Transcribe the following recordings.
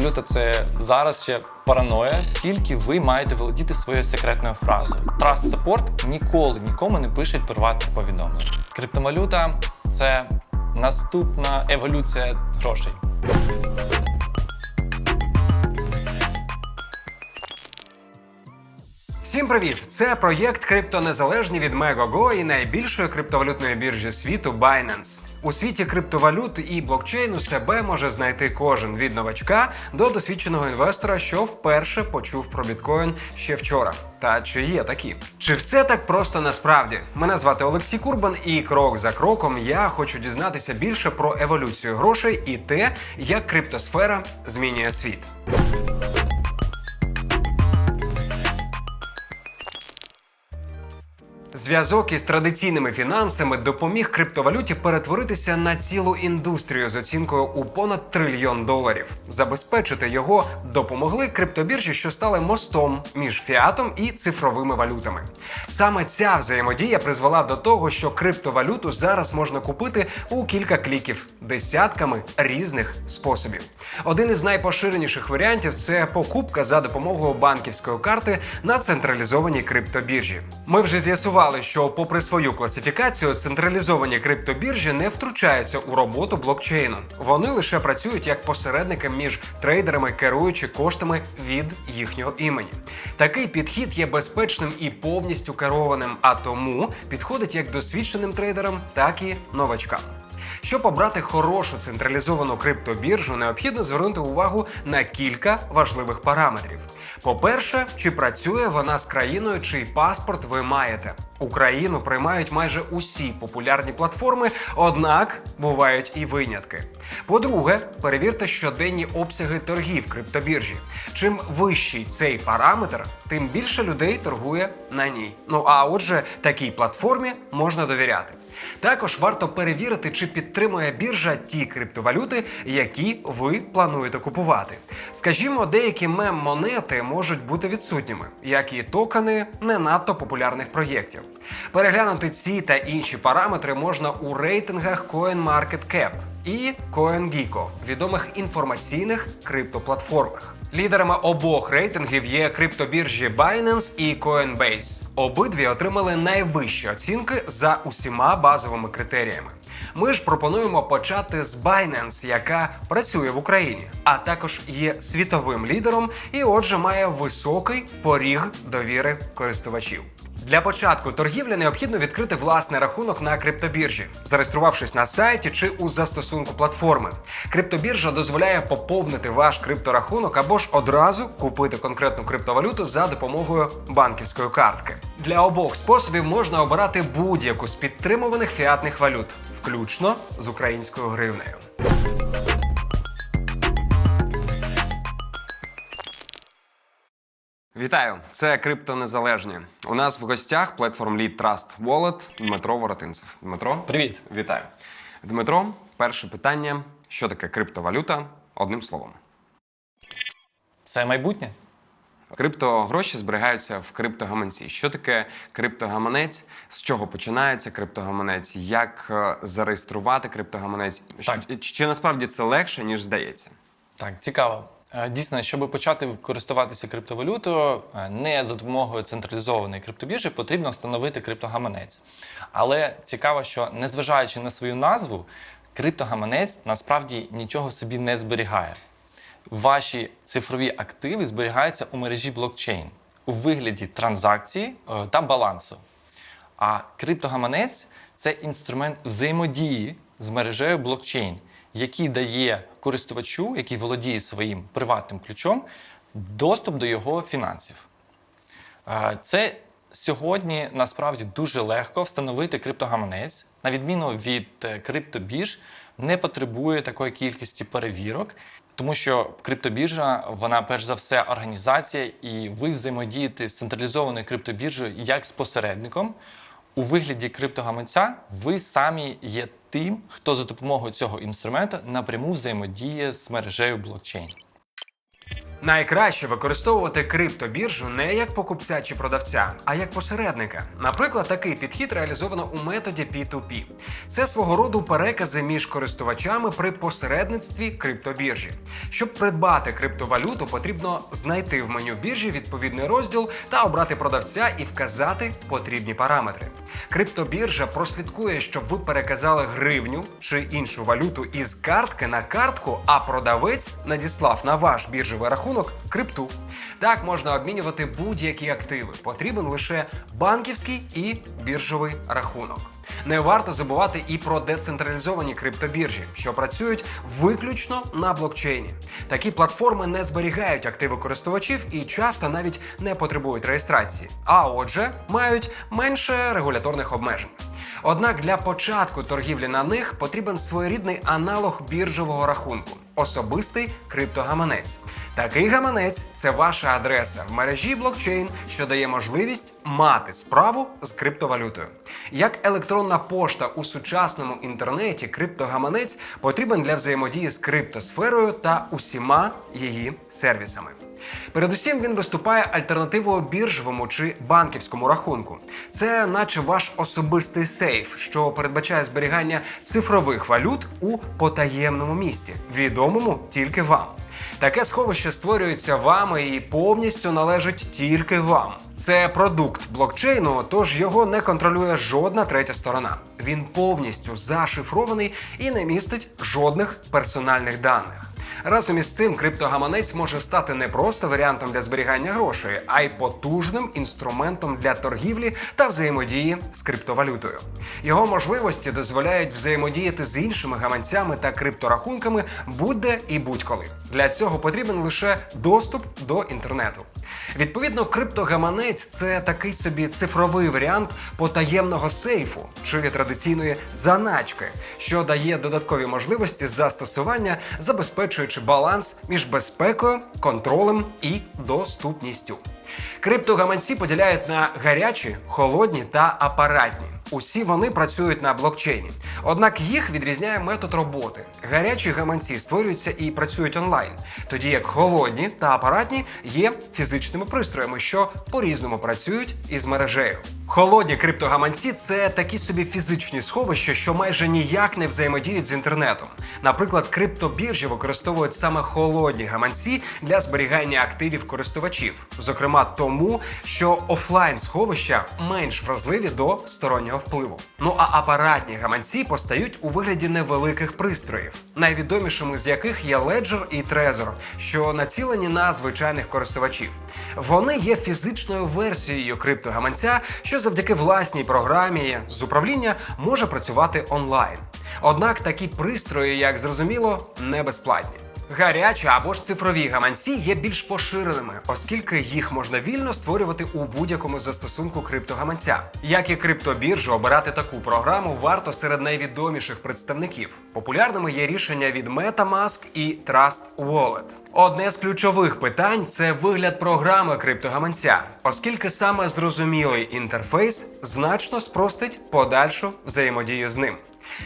Криптовалюта це зараз ще параноя, тільки ви маєте володіти своєю секретною фразою. Trust Support ніколи нікому не пишуть приватних повідомлень. Криптовалюта це наступна еволюція грошей. Всім привіт! Це проєкт Криптонезалежні від Megogo і найбільшої криптовалютної біржі світу Binance. У світі криптовалют і блокчейну себе може знайти кожен від новачка до досвідченого інвестора, що вперше почув про біткоін ще вчора. Та чи є такі? Чи все так просто насправді? Мене звати Олексій Курбан, і крок за кроком я хочу дізнатися більше про еволюцію грошей і те, як криптосфера змінює світ. Зв'язок із традиційними фінансами допоміг криптовалюті перетворитися на цілу індустрію з оцінкою у понад трильйон доларів. Забезпечити його допомогли криптобіржі, що стали мостом між фіатом і цифровими валютами. Саме ця взаємодія призвела до того, що криптовалюту зараз можна купити у кілька кліків десятками різних способів. Один із найпоширеніших варіантів це покупка за допомогою банківської карти на централізованій криптобіржі. Ми вже з'ясували, що, попри свою класифікацію, централізовані криптобіржі не втручаються у роботу блокчейну. Вони лише працюють як посередники між трейдерами, керуючи коштами від їхнього імені. Такий підхід є безпечним і повністю керованим, а тому підходить як досвідченим трейдерам, так і новачкам. Щоб обрати хорошу централізовану криптобіржу, необхідно звернути увагу на кілька важливих параметрів. По-перше, чи працює вона з країною, чий паспорт ви маєте. Україну приймають майже усі популярні платформи, однак бувають і винятки. По-друге, перевірте щоденні обсяги торгів криптобіржі. Чим вищий цей параметр, тим більше людей торгує на ній. Ну а отже, такій платформі можна довіряти. Також варто перевірити, чи підтримує біржа ті криптовалюти, які ви плануєте купувати. Скажімо, деякі мем-монети можуть бути відсутніми, як і токени не надто популярних проєктів. Переглянути ці та інші параметри можна у рейтингах CoinMarketCap і CoinGecko, відомих інформаційних криптоплатформах. Лідерами обох рейтингів є криптобіржі Binance і Coinbase. Обидві отримали найвищі оцінки за усіма базовими критеріями. Ми ж пропонуємо почати з Binance, яка працює в Україні, а також є світовим лідером і, отже, має високий поріг довіри користувачів. Для початку торгівлі необхідно відкрити власний рахунок на криптобіржі, зареєструвавшись на сайті чи у застосунку платформи. Криптобіржа дозволяє поповнити ваш крипторахунок або ж одразу купити конкретну криптовалюту за допомогою банківської картки. Для обох способів можна обирати будь-яку з підтримуваних фіатних валют, включно з українською гривнею. Вітаю! Це криптонезалежні. У нас в гостях платформ Lead Trust Wallet Дмитро Воротинцев. Дмитро, Привіт! вітаю. Дмитро, перше питання: що таке криптовалюта? Одним словом. Це майбутнє. Криптогроші зберігаються в криптогаманці. Що таке криптогаманець? З чого починається криптогаманець? Як е, зареєструвати криптогаманець? Так. Чи, чи насправді це легше, ніж здається? Так, цікаво. Е, Дійсно, щоб почати користуватися криптовалютою, е, не за допомогою централізованої криптобіржі потрібно встановити криптогаманець. Але цікаво, що незважаючи на свою назву, криптогаманець насправді нічого собі не зберігає. Ваші цифрові активи зберігаються у мережі блокчейн у вигляді транзакції е, та балансу. А криптогаманець це інструмент взаємодії з мережею блокчейн, який дає користувачу, який володіє своїм приватним ключом, доступ до його фінансів. Це сьогодні насправді дуже легко встановити криптогаманець, на відміну від е, криптобірж, не потребує такої кількості перевірок, тому що криптобіржа, вона перш за все організація, і ви взаємодієте з централізованою криптобіржею як з посередником. У вигляді криптогаманця ви самі є тим, хто за допомогою цього інструменту напряму взаємодіє з мережею блокчейн. Найкраще використовувати криптобіржу не як покупця чи продавця, а як посередника. Наприклад, такий підхід реалізовано у методі P2P. Це свого роду перекази між користувачами при посередництві криптобіржі. Щоб придбати криптовалюту, потрібно знайти в меню біржі відповідний розділ та обрати продавця і вказати потрібні параметри. Криптобіржа прослідкує, щоб ви переказали гривню чи іншу валюту із картки на картку, а продавець надіслав на ваш біржовий рахунок крипту. Так можна обмінювати будь-які активи. Потрібен лише банківський і біржовий рахунок. Не варто забувати і про децентралізовані криптобіржі, що працюють виключно на блокчейні. Такі платформи не зберігають активи користувачів і часто навіть не потребують реєстрації, а отже, мають менше регуляторних обмежень. Однак для початку торгівлі на них потрібен своєрідний аналог біржового рахунку особистий криптогаманець. Такий гаманець це ваша адреса в мережі блокчейн, що дає можливість мати справу з криптовалютою. Як електронна пошта у сучасному інтернеті, криптогаманець потрібен для взаємодії з криптосферою та усіма її сервісами. Передусім він виступає альтернативою біржовому чи банківському рахунку. Це наче ваш особистий сейф, що передбачає зберігання цифрових валют у потаємному місці, відомому тільки вам. Таке сховище створюється вами і повністю належить тільки вам. Це продукт блокчейну, тож його не контролює жодна третя сторона. Він повністю зашифрований і не містить жодних персональних даних. Разом із цим криптогаманець може стати не просто варіантом для зберігання грошей, а й потужним інструментом для торгівлі та взаємодії з криптовалютою. Його можливості дозволяють взаємодіяти з іншими гаманцями та крипторахунками будь-де і будь-коли. Для цього потрібен лише доступ до інтернету. Відповідно, криптогаманець це такий собі цифровий варіант потаємного сейфу чи традиційної заначки, що дає додаткові можливості застосування, забезпечуючи баланс між безпекою, контролем і доступністю. Криптогаманці поділяють на гарячі, холодні та апаратні. Усі вони працюють на блокчейні. Однак їх відрізняє метод роботи. Гарячі гаманці створюються і працюють онлайн, тоді як холодні та апаратні є фізичними пристроями, що по-різному працюють із мережею. Холодні криптогаманці це такі собі фізичні сховища, що майже ніяк не взаємодіють з інтернетом. Наприклад, криптобіржі використовують саме холодні гаманці для зберігання активів користувачів, зокрема тому, що офлайн сховища менш вразливі до стороннього впливу. Ну а апаратні гаманці постають у вигляді невеликих пристроїв, найвідомішими з яких є Ledger і Trezor, що націлені на звичайних користувачів. Вони є фізичною версією криптогаманця, що завдяки власній програмі з управління може працювати онлайн. Однак такі пристрої, як зрозуміло, не безплатні. Гарячі або ж цифрові гаманці є більш поширеними, оскільки їх можна вільно створювати у будь-якому застосунку криптогаманця. Як і криптобіржу, обирати таку програму варто серед найвідоміших представників. Популярними є рішення від MetaMask і Trust Wallet. Одне з ключових питань це вигляд програми криптогаманця, оскільки саме зрозумілий інтерфейс значно спростить подальшу взаємодію з ним.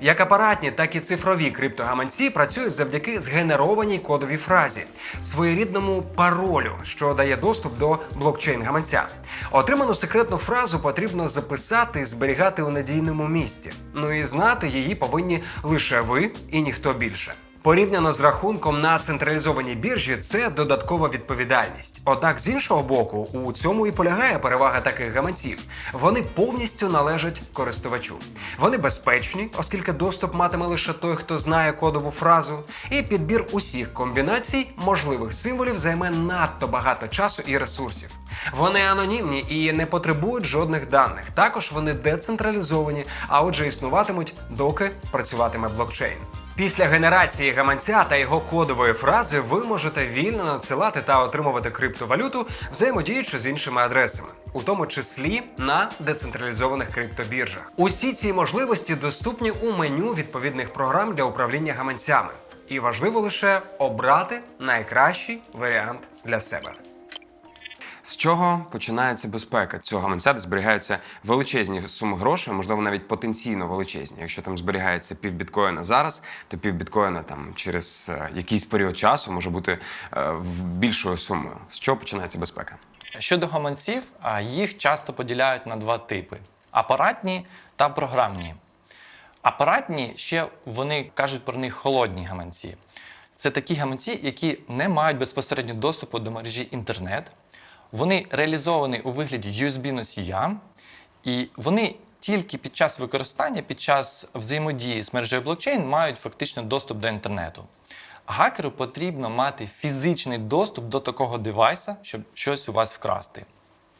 Як апаратні, так і цифрові криптогаманці працюють завдяки згенерованій кодовій фразі, своєрідному паролю, що дає доступ до блокчейн-гаманця. Отриману секретну фразу потрібно записати і зберігати у надійному місці. Ну і знати її повинні лише ви і ніхто більше. Порівняно з рахунком на централізованій біржі, це додаткова відповідальність. Однак, з іншого боку, у цьому і полягає перевага таких гаманців. Вони повністю належать користувачу. Вони безпечні, оскільки доступ матиме лише той, хто знає кодову фразу, і підбір усіх комбінацій можливих символів займе надто багато часу і ресурсів. Вони анонімні і не потребують жодних даних. Також вони децентралізовані, а отже, існуватимуть, доки працюватиме блокчейн. Після генерації гаманця та його кодової фрази ви можете вільно надсилати та отримувати криптовалюту, взаємодіючи з іншими адресами, у тому числі на децентралізованих криптобіржах. Усі ці можливості доступні у меню відповідних програм для управління гаманцями. І важливо лише обрати найкращий варіант для себе. З чого починається безпека цього гаманця, зберігаються величезні суми грошей, можливо, навіть потенційно величезні. Якщо там зберігається пів біткоїна зараз, то пів біткоїна там через е, якийсь період часу може бути е, більшою сумою. З чого починається безпека? Щодо гаманців, їх часто поділяють на два типи: апаратні та програмні. Апаратні ще вони кажуть про них холодні гаманці. Це такі гаманці, які не мають безпосередньо доступу до мережі інтернет. Вони реалізовані у вигляді USB-носія, і вони тільки під час використання, під час взаємодії з мережею блокчейн мають фактично доступ до інтернету. Гакеру потрібно мати фізичний доступ до такого девайса, щоб щось у вас вкрасти.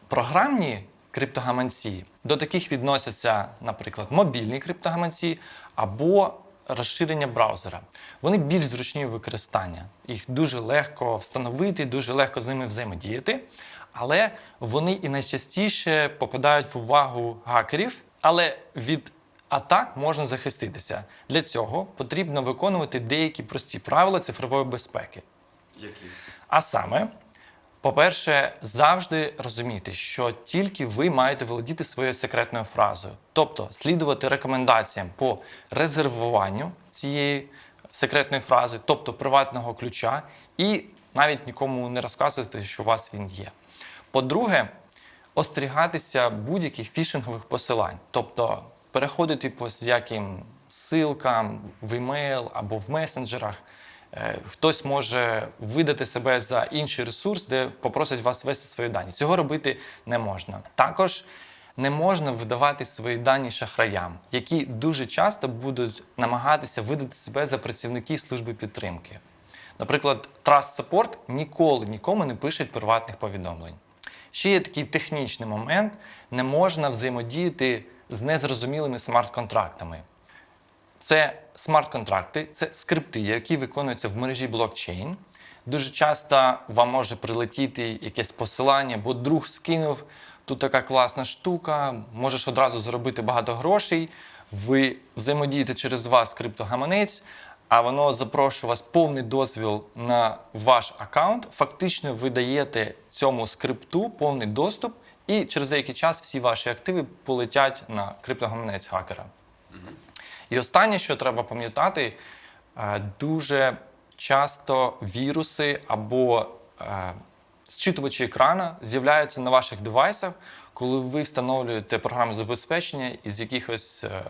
Програмні криптогаманці до таких відносяться, наприклад, мобільні криптогаманці або розширення браузера. Вони більш зручні у використанні. Їх дуже легко встановити, дуже легко з ними взаємодіяти, але вони і найчастіше попадають в увагу гакерів, але від атак можна захиститися. Для цього потрібно виконувати деякі прості правила цифрової безпеки. Які? А саме, по-перше, завжди розуміти, що тільки ви маєте володіти своєю секретною фразою, тобто слідувати рекомендаціям по резервуванню цієї секретної фрази, тобто приватного ключа, і навіть нікому не розказувати, що у вас він є. По-друге, остерігатися будь-яких фішингових посилань, тобто переходити по яким ссылкам в емейл або в месенджерах. Е, Хтось може видати себе за інший ресурс, де попросить вас ввести свої дані. Цього робити не можна. Також не можна видавати свої дані шахраям, які дуже часто будуть намагатися видати себе за працівників служби підтримки. Наприклад, Trust Support ніколи нікому не пишуть приватних повідомлень. Ще є такий технічний момент: не можна взаємодіяти з незрозумілими смарт-контрактами. Це смарт-контракти, це скрипти, які виконуються в мережі блокчейн. Дуже часто вам може прилетіти якесь посилання, бо друг скинув тут така класна штука, можеш одразу заробити багато грошей. Ви взаємодієте через вас криптогаманець, а воно запрошує вас повний дозвіл на ваш аккаунт. Фактично, ви даєте цьому скрипту повний доступ, і через деякий час всі ваші активи полетять на криптогаманець хакера. І останнє, що треба пам'ятати, е, дуже часто віруси або е, зчитувачі екрана з'являються на ваших девайсах, коли ви встановлюєте програму забезпечення із якихось е,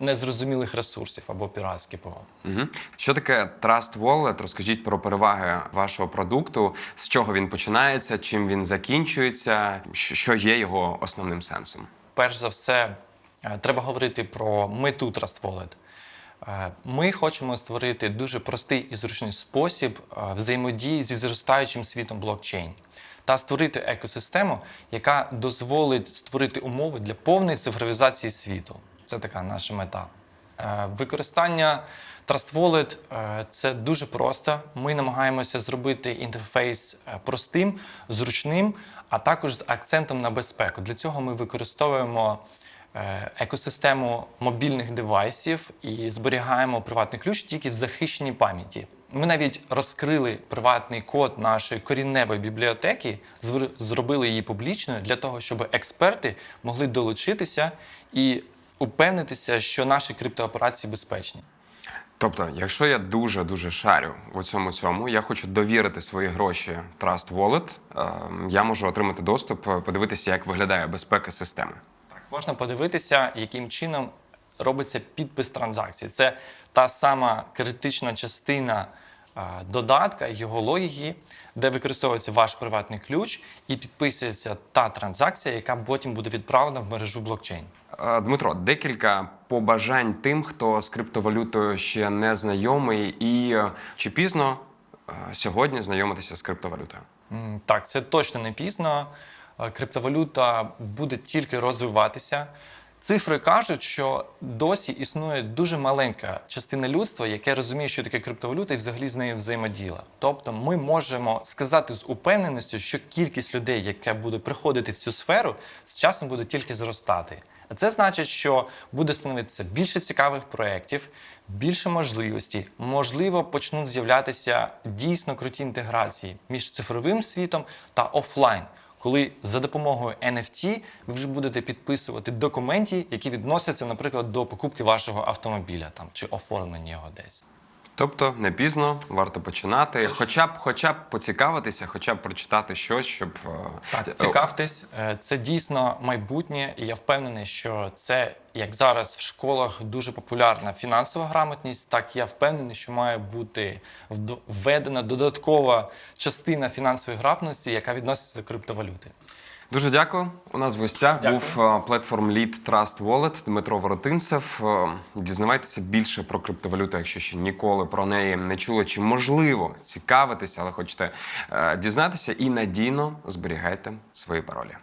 незрозумілих ресурсів або піратські ПО. Угу. Що таке Trust Wallet? Розкажіть про переваги вашого продукту, з чого він починається, чим він закінчується, що є його основним сенсом. перш за все, е, треба говорити про мету Trust Wallet. Е, Ми хочемо створити дуже простий і зручний спосіб е, взаємодії зі зростаючим світом блокчейн та створити екосистему, яка дозволить створити умови для повної цифровізації світу. Це така наша мета. Е, Використання Trust Wallet е, – це дуже просто. Ми намагаємося зробити інтерфейс е, простим, зручним, а також з акцентом на безпеку. Для цього ми використовуємо е, екосистему мобільних девайсів і зберігаємо приватний ключ тільки в захищеній пам'яті. Ми навіть розкрили приватний код нашої корінневої бібліотеки, зробили її публічною для того, щоб експерти могли долучитися і упевнитися, що наші криптооперації безпечні. Тобто, якщо я дуже дуже шарю у цьому цьому, я хочу довірити свої гроші Trust Wallet, е, я можу отримати доступ, е, подивитися, як виглядає безпека системи. Можна подивитися, яким чином робиться підпис транзакції. Це та сама критична частина додатка, його логіки, де використовується ваш приватний ключ і підписується та транзакція, яка потім буде відправлена в мережу блокчейн. Е, Дмитро, декілька побажань тим, хто з криптовалютою ще не знайомий, і е, чи пізно е, сьогодні знайомитися з криптовалютою. Так, це точно не пізно. Е, Криптовалюта буде тільки розвиватися. Цифри кажуть, що досі існує дуже маленька частина людства, яке розуміє, що таке криптовалюта і взагалі з нею взаємоділа. Тобто, ми можемо сказати з упевненістю, що кількість людей, яка буде приходити в цю сферу, з часом буде тільки зростати. А це значить, що буде становитися більше цікавих проєктів, більше можливостей. Можливо, почнуть з'являтися дійсно круті інтеграції між цифровим світом та офлайн, коли за допомогою NFT ви вже будете підписувати документи, які відносяться, наприклад, до покупки вашого автомобіля там чи оформлення його десь. Тобто не пізно, варто починати, хоча б, хоча б поцікавитися, хоча б прочитати щось, щоб е, Так, цікавтесь, Е, це дійсно майбутнє, і я впевнений, що це як зараз в школах дуже популярна фінансова грамотність, так я впевнений, що має бути введена додаткова частина фінансової грамотності, яка відноситься до криптовалюти. Дуже дякую. У нас в гостях Дякую. був е, платформ Lead Trust Wallet Дмитро Воротинцев. Е, Дізнавайтеся більше про криптовалюту, якщо ще ніколи про неї не чули, чи можливо цікавитися, але хочете е, дізнатися і надійно зберігайте свої паролі.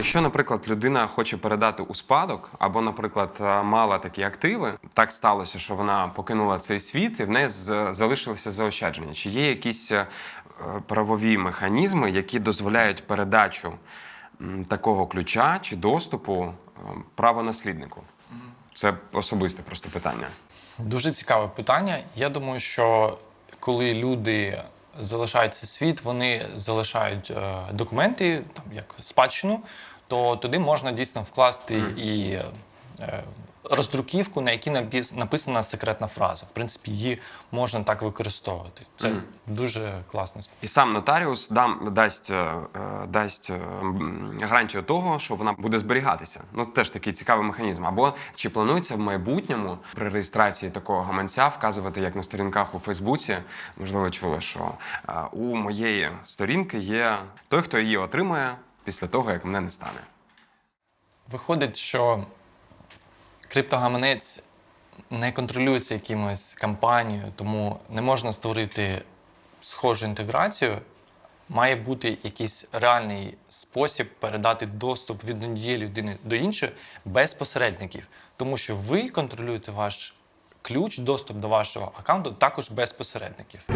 Якщо, наприклад, людина хоче передати у спадок, або, наприклад, е, мала такі активи, так сталося, що вона покинула цей світ і в неї залишилося заощадження. Чи є якісь е, правові механізми, які дозволяють передачу такого ключа чи доступу е, правонасліднику? Це особисте просто питання. Дуже цікаве питання. Я думаю, що коли люди залишають цей світ, вони залишають е, документи, там як спадщину, то туди можна дійсно вкласти і е, роздруківку, на якій напіс- написана секретна фраза. В принципі, її можна так використовувати. Це Мгм. дуже спосіб. І сам нотаріус дам дасть, е, е, дасть е, гарантію того, що вона буде зберігатися. Ну теж такий цікавий механізм. Або чи планується в майбутньому при реєстрації такого гаманця вказувати, як на сторінках у Фейсбуці, можливо, чули, що у моєї сторінки є той, хто її отримує після того, як мене не стане. Виходить, що криптогаманець не контролюється якимось компанією, тому не можна створити схожу інтеграцію. Має бути якийсь реальний спосіб передати доступ від однієї людини до іншої без посередників, тому що ви контролюєте ваш ключ, доступ до вашого аккаунту також без посередників.